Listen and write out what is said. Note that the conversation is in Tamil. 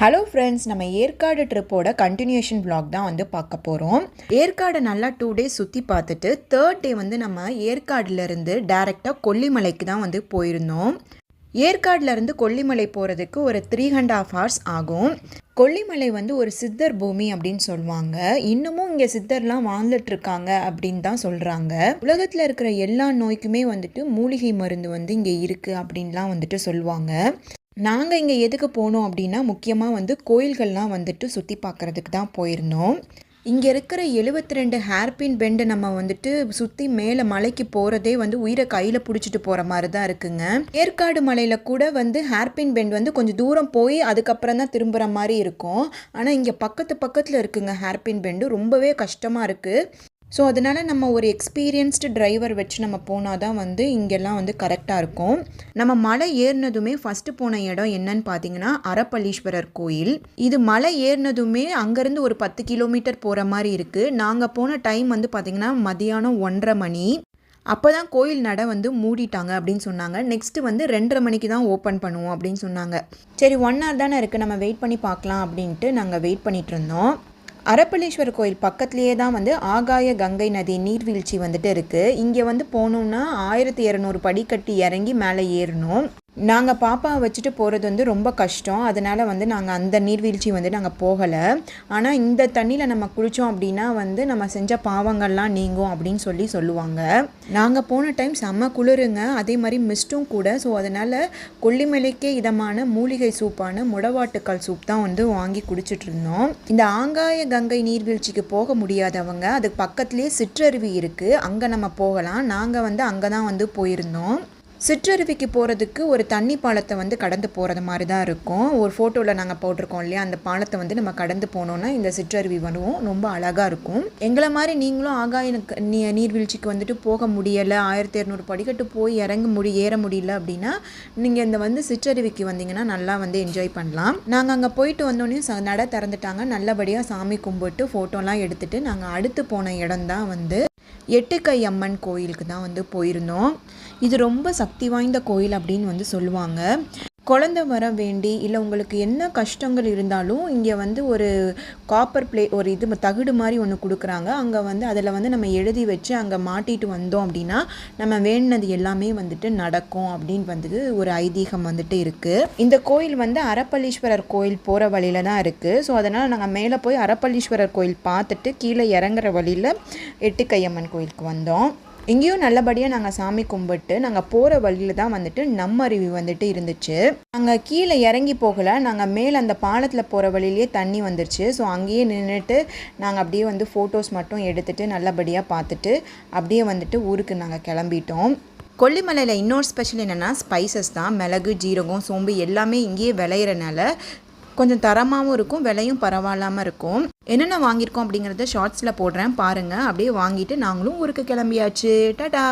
ஹலோ ஃப்ரெண்ட்ஸ் நம்ம ஏற்காடு ட்ரிப்போட கண்டினியூஷன் பிளாக் தான் வந்து பார்க்க போகிறோம் ஏற்காடு நல்லா டூ டேஸ் சுற்றி பார்த்துட்டு தேர்ட் டே வந்து நம்ம ஏற்காடுலேருந்து டேரெக்டாக கொல்லிமலைக்கு தான் வந்து போயிருந்தோம். ஏற்காடுலேருந்து கொல்லிமலை போகிறதுக்கு ஒரு த்ரீ அண்ட் ஆஃப் ஹவர்ஸ் ஆகும். கொல்லிமலை வந்து ஒரு சித்தர் பூமி அப்படின்னு சொல்லுவாங்க. இன்னமும் இங்கே சித்தர்லாம் வாழ்ந்துட்டு இருக்காங்க அப்படின்னு தான் சொல்கிறாங்க உலகத்தில் இருக்கிற எல்லா நோய்க்குமே வந்துட்டு மூலிகை மருந்து வந்து இங்கே இருக்குது அப்படின்லாம் வந்துட்டு சொல்லுவாங்க. நாங்கள் இங்கே எதுக்கு போனோம் அப்படின்னா முக்கியமாக வந்து கோயில்கள்லாம் வந்துட்டு சுற்றி பார்க்குறதுக்கு தான் போயிருந்தோம். இங்கே இருக்கிற 72 ரெண்டு ஹேர்பின் பெண்டை நம்ம வந்துட்டு சுற்றி மேலே மலைக்கு போகிறதே வந்து உயிரை கையில் பிடிச்சிட்டு போகிற மாதிரி தான் இருக்குங்க. ஏற்காடு மலையில் கூட வந்து ஹேர்பின் பெண்ட் வந்து கொஞ்சம் தூரம் போய் அதுக்கப்புறம் தான் திரும்புகிற மாதிரி இருக்கும். ஆனால் இங்கே பக்கத்து பக்கத்தில் இருக்குங்க ஹேர்பின் பெண்டு. ரொம்பவே கஷ்டமாக இருக்குது ஸோ அதனால் நம்ம ஒரு எக்ஸ்பீரியன்ஸ்டு டிரைவர் வச்சு நம்ம போனால் தான் வந்து இங்கெல்லாம் வந்து கரெக்டாக இருக்கும். நம்ம மலை ஏறினதுமே ஃபஸ்ட்டு போன இடம் என்னன்னு பார்த்தீங்கன்னா அறப்பள்ளீஸ்வரர் கோயில். இது மலை ஏறினதுமே அங்கேருந்து ஒரு பத்து கிலோமீட்டர் போகிற மாதிரி இருக்குது நாங்கள் போன டைம் வந்து பார்த்திங்கன்னா மதியானம் ஒன்றரை மணி. அப்போ தான் கோயில் நடை வந்து மூடிட்டாங்க அப்படின்னு சொன்னாங்க. நெக்ஸ்ட்டு வந்து ரெண்டரை மணிக்கு தான் ஓப்பன் பண்ணுவோம் அப்படின்னு சொன்னாங்க. சரி ஒன் ஹவர் தானே இருக்குது நம்ம வெயிட் பண்ணி பார்க்கலாம் அப்படின்ட்டு நாங்கள் வெயிட் பண்ணிட்டு இருந்தோம். அரப்பளீஸ்வரர் கோயில் பக்கத்துலேயே தான் வந்து ஆகாய கங்கை நதி நீர்வீழ்ச்சி வந்துட்டு இருக்குது இங்கே வந்து போனோம்னா ஆயிரத்தி இரநூறு படிக்கட்டு இறங்கி மேலே ஏறணும். நாங்கள் பாப்பாவை வச்சுட்டு போகிறது வந்து ரொம்ப கஷ்டம். அதனால் வந்து நாங்கள் அந்த நீர்வீழ்ச்சி வந்து நாங்கள் போகலை. ஆனால் இந்த தண்ணியில் நம்ம குளித்தோம் அப்படின்னா வந்து நம்ம செஞ்ச பாவங்கள்லாம் நீங்கும் அப்படின்னு சொல்லி சொல்லுவாங்க. நாங்கள் போன டைம் செம்ம குளிருங்க. அதே மாதிரி மிஸ்ட்டும் கூட. ஸோ அதனால் கொல்லிமலைக்கே இதமான மூலிகை சூப்பான முடவாட்டுக்கால் சூப் தான் வந்து வாங்கி குடிச்சிட்டு இருந்தோம். இந்த ஆங்காய கங்கை நீர்வீழ்ச்சிக்கு போக முடியாதவங்க அதுக்கு பக்கத்துலேயே சிற்றருவி இருக்குது அங்கே நம்ம போகலாம். நாங்கள் வந்து அங்கே தான் வந்து போயிருந்தோம். சிற்றருவிக்கு போகிறதுக்கு ஒரு தண்ணி பாலத்தை வந்து கடந்து போகிறது மாதிரி தான் இருக்கும். ஒரு ஃபோட்டோவில் நாங்கள் போட்டிருக்கோம் இல்லையா? அந்த பாலத்தை வந்து நம்ம கடந்து போனோன்னா இந்த சிற்றருவி வரும் ரொம்ப அழகாக இருக்கும். எங்களை மாதிரி நீங்களும் ஆகாய நீ நீர்வீழ்ச்சிக்கு வந்துட்டு போக முடியலை ஆயிரத்தி இரநூறு படிக்கட்டு போய் இறங்க முடி ஏற முடியல அப்படின்னா நீங்கள் இந்த வந்து சிற்றருவிக்கு வந்தீங்கன்னா நல்லா வந்து என்ஜாய் பண்ணலாம். நாங்கள் அங்கே போயிட்டு வந்தோடனே ச நட திறந்துட்டாங்க. நல்லபடியாக சாமி கும்பிட்டு ஃபோட்டோலாம் எடுத்துகிட்டு நாங்கள் அடுத்து போன இடம் தான் வந்து எட்டுக்கை அம்மன் கோயிலுக்கு தான் வந்து போயிருந்தோம். இது ரொம்ப சக்தி வாய்ந்த கோயில் அப்படின்னு வந்து சொல்லுவாங்க. குழந்தை வர வேண்டி இல்லை உங்களுக்கு என்ன கஷ்டங்கள் இருந்தாலும் இங்கே வந்து ஒரு காப்பர் பிளே ஒரு இது தகுடு மாதிரி ஒன்று கொடுக்குறாங்க. அங்கே வந்து அதில் வந்து நம்ம எழுதி வச்சு அங்கே மாட்டிட்டு வந்தோம் அப்படின்னா நம்ம வேண்டினது எல்லாமே வந்துட்டு நடக்கும் அப்படின்னு வந்து ஒரு ஐதீகம் வந்துட்டு இருக்குது இந்த கோயில் வந்து அரப்பள்ளீஸ்வரர் கோயில் போகிற வழியில தான் இருக்குது ஸோ அதனால் நாங்கள் மேலே போய் அரப்பள்ளீஸ்வரர் கோயில் பார்த்துட்டு கீழே இறங்குற வழியில் எட்டுக்கையம்மன் கோயிலுக்கு வந்தோம். இங்கேயும் நல்லபடியாக நாங்கள் சாமி கும்பிட்டு நாங்கள் போகிற வழியில் தான் வந்துட்டு நம்ம அருவி வந்துட்டு இருந்துச்சு. நாங்கள் கீழே இறங்கி போகலை நாங்கள் மேலே அந்த பாலத்தில் போகிற வழியிலேயே தண்ணி வந்துருச்சு. ஸோ அங்கேயே நின்றுட்டு நாங்கள் அப்படியே வந்து ஃபோட்டோஸ் மட்டும் எடுத்துட்டு நல்லபடியாக பார்த்துட்டு அப்படியே வந்துட்டு ஊருக்கு நாங்கள் கிளம்பிட்டோம். கொல்லிமலையில் இன்னொரு ஸ்பெஷல் என்னென்னா ஸ்பைசஸ் தான். மிளகு ஜீரகம் சோம்பு எல்லாமே இங்கேயே விளையிறனால கொஞ்சம் தரமாகவும் இருக்கும் விலையும் பரவாயில்லாமல் இருக்கும். என்னென்ன வாங்கியிருக்கோம் அப்படிங்கிறத ஷார்ட்ஸில் போடுறேன் பாருங்கள் அப்படியே வாங்கிட்டு நாங்களும் ஊருக்கு கிளம்பியாச்சு. டாடா!